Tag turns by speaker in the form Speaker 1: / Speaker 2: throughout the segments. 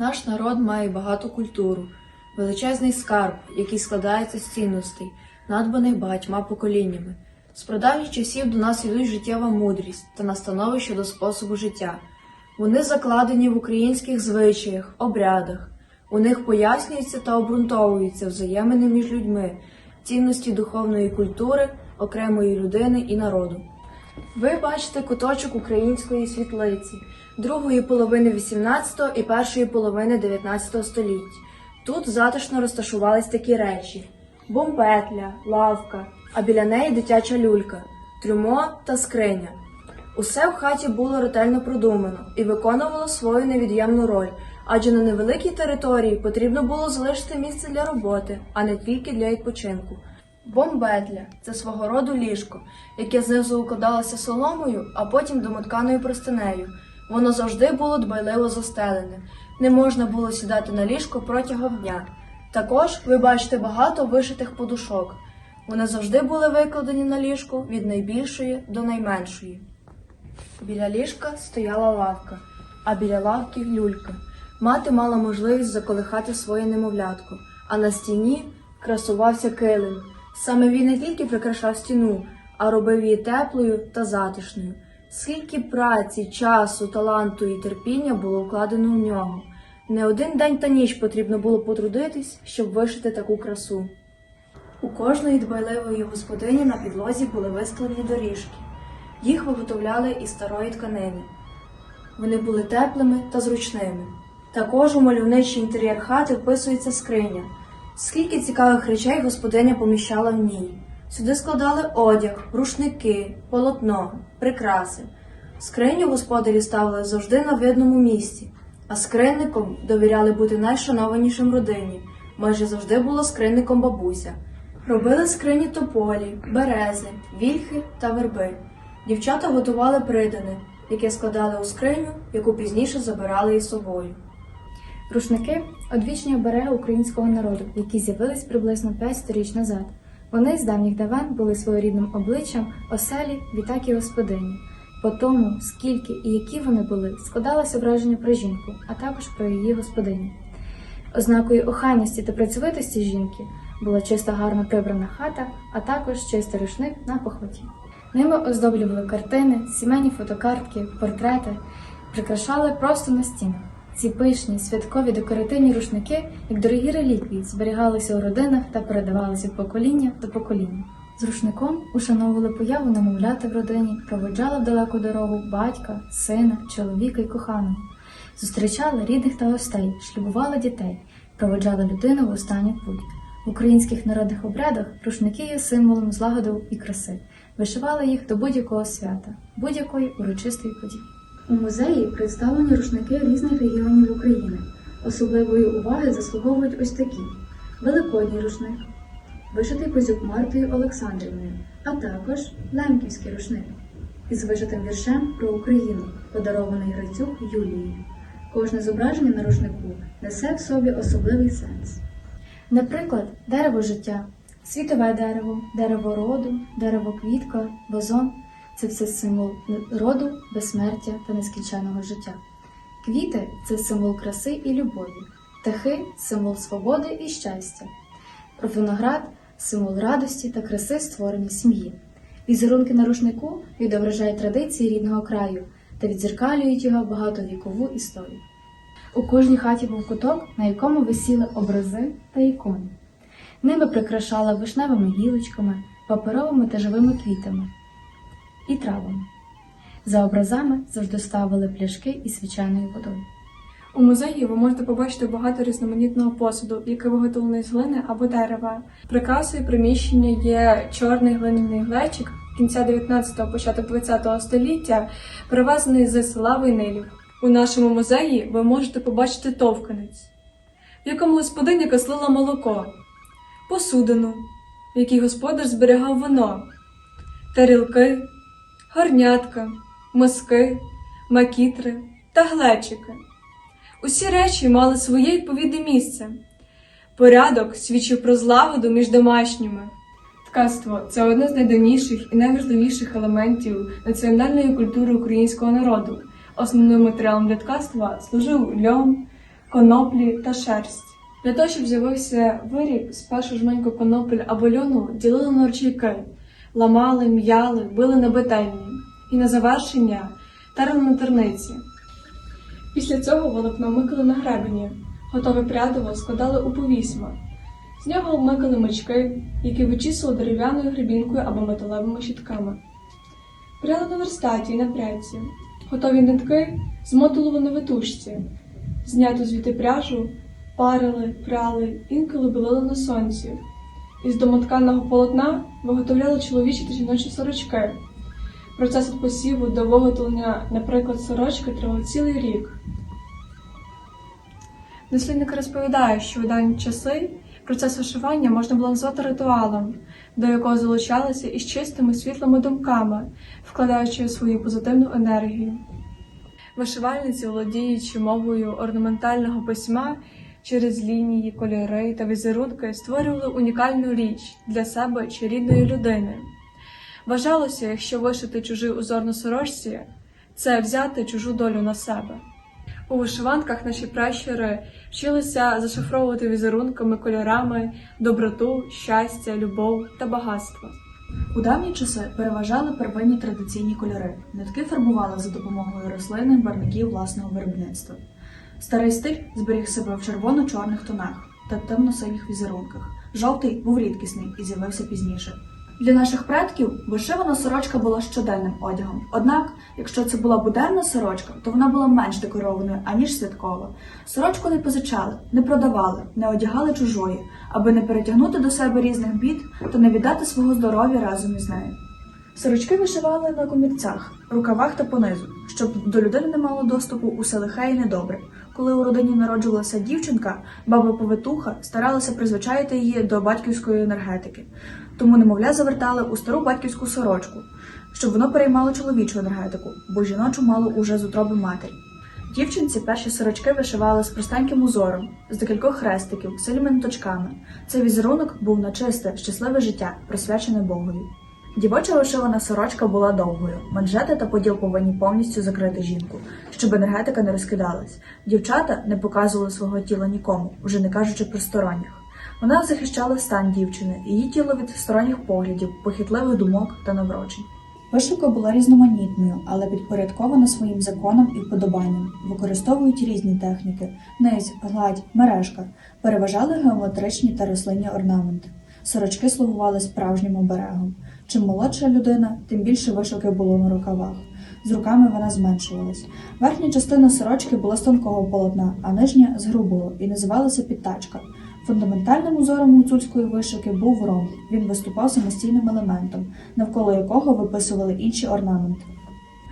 Speaker 1: Наш народ має багату культуру, величезний скарб, який складається з цінностей, надбаних багатьма поколіннями. З прадавніх часів до нас йдуть життєва мудрість та настанови щодо способу життя. Вони закладені в українських звичаях, обрядах. У них пояснюються та обґрунтовуються взаємини між людьми, цінності духовної культури, окремої людини і народу. Ви бачите куточок української світлиці другої половини 18 і першої половини 19 століть. Тут затишно розташувались такі речі: бомбетля, лавка, а біля неї дитяча люлька, трюмо та скриня. Усе в хаті було ретельно продумано і виконувало свою невід'ємну роль, адже на невеликій території потрібно було залишити місце для роботи, а не тільки для відпочинку. Бомбетля це свого роду ліжко, яке знизу укладалося соломою, а потім домотканою простинею. Воно завжди було дбайливо застелене. Не можна було сідати на ліжко протягом дня. Також ви бачите багато вишитих подушок. Вони завжди були викладені на ліжку від найбільшої до найменшої. Біля ліжка стояла лавка, а біля лавки люлька. Мати мала можливість заколихати своє немовлятко, а на стіні красувався килим. Саме він не тільки прикрашав стіну, а робив її теплою та затишною. Скільки праці, часу, таланту і терпіння було вкладено в нього. Не один день та ніч потрібно було потрудитись, щоб вишити таку красу. У кожної дбайливої господині на підлозі були висклені доріжки. Їх виготовляли із старої тканини. Вони були теплими та зручними. Також у мальовничий інтер'єр хати вписується скриня. Скільки цікавих речей господиня поміщала в ній. Сюди складали одяг, рушники, полотно, прикраси. Скриню господарі ставили завжди на видному місці, а скринником довіряли бути найшанованішим родині. Майже завжди було скринником бабуся. Робили скрині тополі, берези, вільхи та верби. Дівчата готували придане, яке складали у скриню, яку пізніше забирали із собою.
Speaker 2: Рушники одвічні обереги українського народу, які з'явились приблизно 5 сторіч назад. Вони з давніх давен були своєрідним обличчям оселі, відтак і господині. По тому, скільки і які вони були, складалося враження про жінку, а також про її господиню. Ознакою охайності та працьовитості жінки була чиста гарно прибрана хата, а також чистий рушник на похваті. Ними оздоблювали картини, сімейні фотокартки, портрети, прикрашали просто на стінах. Ці пишні, святкові декоративні рушники, як дорогі реліквії, зберігалися у родинах та передавалися від покоління до покоління. З рушником ушановували появу немовляти в родині, проводжали в далеку дорогу батька, сина, чоловіка й коханого, зустрічали рідних та гостей, шлюбували дітей, проводжали людину в останню путь. В українських народних обрядах рушники є символом злагоди і краси, вишивали їх до будь-якого свята, будь-якої урочистої події. У музеї представлені рушники різних регіонів України. Особливої уваги заслуговують ось такі: Великодній рушник, вишитий козюк Мартою Олександрівною, а також Лемківський рушник із вишитим віршем про Україну, подарований Грицюк Юлією. Кожне зображення на рушнику несе в собі особливий сенс. Наприклад, дерево життя, світове дерево, дерево роду, дерево квітка, вазон це все символ роду, безсмертя та нескінченного життя. Квіти це символ краси і любові, птахи символ свободи і щастя. Виноград символ радості та краси створення сім'ї. Візерунки на рушнику відображають традиції рідного краю та відзеркалюють його багатовікову історію. У кожній хаті був куток, на якому висіли образи та ікони. Ними прикрашали вишневими гілочками, паперовими та живими квітами і травами. За образами завжди ставили пляшки із свячаною водою.
Speaker 3: У музеї ви можете побачити багато різноманітного посуду, який виготовлений з глини або дерева. Прикрасою приміщення є чорний глиняний глечик кінця 19-го, початок 20-го століття, привезений з села Войнилів. У нашому музеї ви можете побачити товканець, в якому господиня каслила молоко, посудину, в якій господар зберігав вино, тарілки, горнятка, миски, макітри та глечики. Усі речі мали своє відповідне місце. Порядок свідчив про злагоду між домашніми. Ткацтво це одне з найдавніших і найважливіших елементів національної культури українського народу. Основним матеріалом для ткацтва служив льон, коноплі та шерсть. Для того, щоб з'явився виріб, спершу жменьку конопель або льону ділили на ручейки, ламали, м'яли, били на бетельні і на завершення терли на терниці. Після цього волокно микали на гребені, готове прядиво складали у повісьма. З нього вмикали мачки, які вичісували дерев'яною гребінкою або металевими щітками. Пряли на верстаті і на прядці. Готові нитки змотували на витушці. Зняту звідти пряжу парили, прали, інколи білили на сонці. Із домотканого полотна виготовляли чоловічі та жіночі сорочки. Процес від посіву до виготовлення, наприклад, сорочки тривав цілий рік. Дослідник розповідає, що у дані часи процес вишивання можна було назвати ритуалом, до якого залучалися із чистими світлими думками, вкладаючи свою позитивну енергію. Вишивальниці, володіючи мовою орнаментального письма, через лінії, кольори та візерунки створювали унікальну річ для себе чи рідної людини. Вважалося, якщо вишити чужий узор на сорочці, це взяти чужу долю на себе. У вишиванках наші пращури вчилися зашифровувати візерунками, кольорами доброту, щастя, любов та багатство.
Speaker 4: У давні часи переважали первинні традиційні кольори. Нитки фарбували за допомогою рослинних барників власного виробництва. Старий стиль зберіг себе в червоно-чорних тонах та темно-синіх візерунках. Жовтий був рідкісний і з'явився пізніше. Для наших предків вишивана сорочка була щоденним одягом. Однак, якщо це була буденна сорочка, то вона була менш декорованою, аніж святкова. Сорочку не позичали, не продавали, не одягали чужої, аби не перетягнути до себе різних бід та не віддати свого здоров'я разом із нею. Сорочки вишивали на комірцях, рукавах та понизу, щоб до людини не мало доступу усе лихе і недобре. Коли у родині народжувалася дівчинка, баба повитуха старалася призвичаїти її до батьківської енергетики, тому немовля завертали у стару батьківську сорочку, щоб воно переймало чоловічу енергетику, бо жіночу мало уже з утроби матері. Дівчинці перші сорочки вишивали з простеньким узором, з декількох хрестиків, сильними ниточками. Цей візерунок був на чисте, щасливе життя, присвячене Богові. Дівоча вишивана сорочка була довгою. Манжети та поділ повинні повністю закрити жінку, щоб енергетика не розкидалась. Дівчата не показували свого тіла нікому, вже не кажучи про сторонніх. Вона захищала стан дівчини, її тіло від сторонніх поглядів, похитливих думок та наврочень. Вишивка була різноманітною, але підпорядкована своїм законам і вподобанням. Використовують різні техніки: низь, гладь, мережка. Переважали геометричні та рослинні орнаменти. Сорочки слугували справжнім оберегом. Чим молодша людина, тим більше вишивки було на рукавах. З руками вона зменшувалась. Верхня частина сорочки була з тонкого полотна, а нижня з грубого і називалася підтачка. Фундаментальним узором гуцульської вишивки був ромб. Він виступав самостійним елементом, навколо якого виписували інші орнаменти.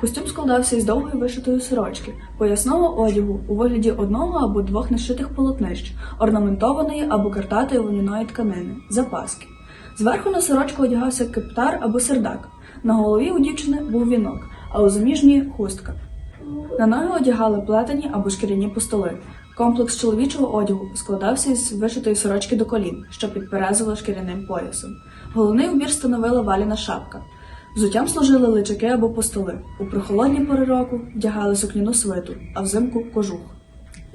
Speaker 4: Костюм складався із довгої вишитої сорочки, поясного одягу у вигляді одного або двох нашитих полотнищ, орнаментованої або картатої вовняної тканини, запаски. Зверху на сорочку одягався кептар або сердак. На голові у дівчини був вінок, а у заміжній хустка. На ноги одягали плетені або шкіряні постоли. Комплекс чоловічого одягу складався із вишитої сорочки до колін, що підперезувала шкіряним поясом. Головний убір становила валіна шапка. Взуттям служили личаки або постоли. У прохолодні пори року вдягали сукняну свиту, а взимку кожух.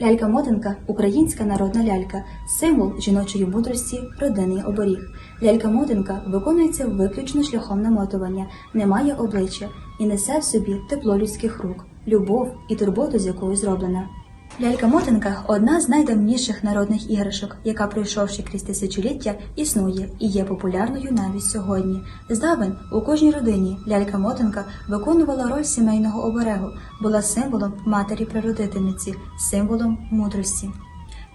Speaker 5: Лялька-мотанка українська народна лялька, символ жіночої мудрості, родинний оберіг. Лялька-мотанка виконується виключно шляхом намотування, не має обличчя і несе в собі тепло людських рук, любов і турботу, з якою зроблена. Лялька-мотанка одна з найдавніших народних іграшок, яка, пройшовши крізь тисячоліття, існує і є популярною навіть сьогодні. Здавен у кожній родині лялька-мотанка виконувала роль сімейного оберегу, була символом матері природительниці, символом мудрості.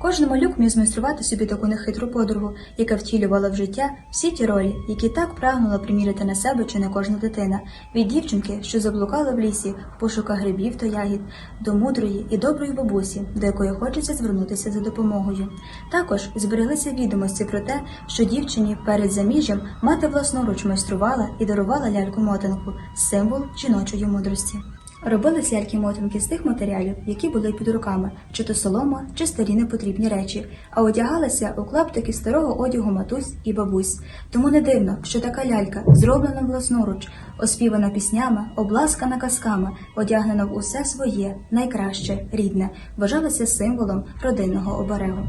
Speaker 5: Кожен малюк міг змайструвати собі таку нехитру подругу, яка втілювала в життя всі ті ролі, які так прагнула приміряти на себе чи на кожна дитина, від дівчинки, що заблукала в лісі в пошуках грибів та ягід, до мудрої і доброї бабусі, до якої хочеться звернутися за допомогою. Також збереглися відомості про те, що дівчині перед заміжжям мати власноруч майструвала і дарувала ляльку мотанку, символ жіночої мудрості. Робились ляльки-мотанки з тих матеріалів, які були під руками, чи то солома, чи старі непотрібні речі, а одягалися у клаптики старого одягу матусь і бабусь. Тому не дивно, що така лялька, зроблена власноруч, оспівана піснями, обласкана казками, одягнена в усе своє, найкраще, рідне, вважалася символом родинного оберегу.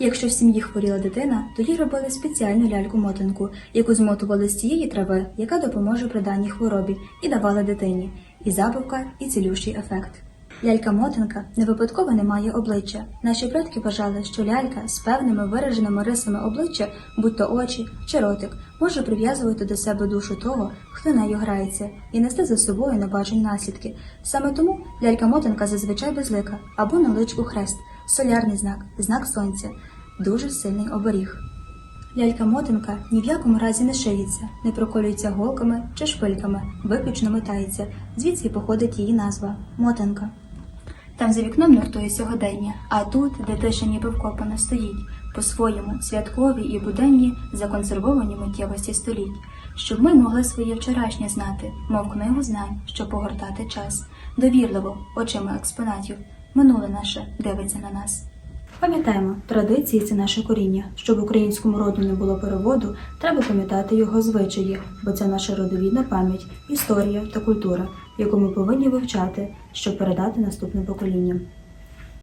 Speaker 5: Якщо в сім'ї хворіла дитина, то їй робили спеціальну ляльку-мотанку, яку змотували з тієї трави, яка допоможе при даній хворобі, і давали дитині. І забавка, і цілющий ефект. Лялька-мотанка не випадково не має обличчя. Наші предки вважали, що лялька з певними вираженими рисами обличчя, будь то очі чи ротик, може прив'язувати до себе душу того, хто нею грається, і нести за собою небажані наслідки. Саме тому лялька-мотанка зазвичай безлика або на личку хрест, солярний знак, знак сонця, дуже сильний оберіг. Лялька-мотанка ні в якому разі не шиється, не проколюється голками чи шпильками, виключно метається, звідси й походить її назва мотанка. Там за вікном нуртує сьогодення, а тут, де тиша ніби вкопана стоїть, по-своєму святкові і буденні законсервовані миттєвості століть, щоб ми могли своє вчорашнє знати, мов книгу знань, щоб погортати час, довірливо, очима експонатів, минуле наше дивиться на нас. Пам'ятаємо, традиції це наше коріння. Щоб українському роду не було переводу, треба пам'ятати його звичаї, бо це наша родовідна пам'ять, історія та культура, яку ми повинні вивчати, щоб передати наступним поколінням.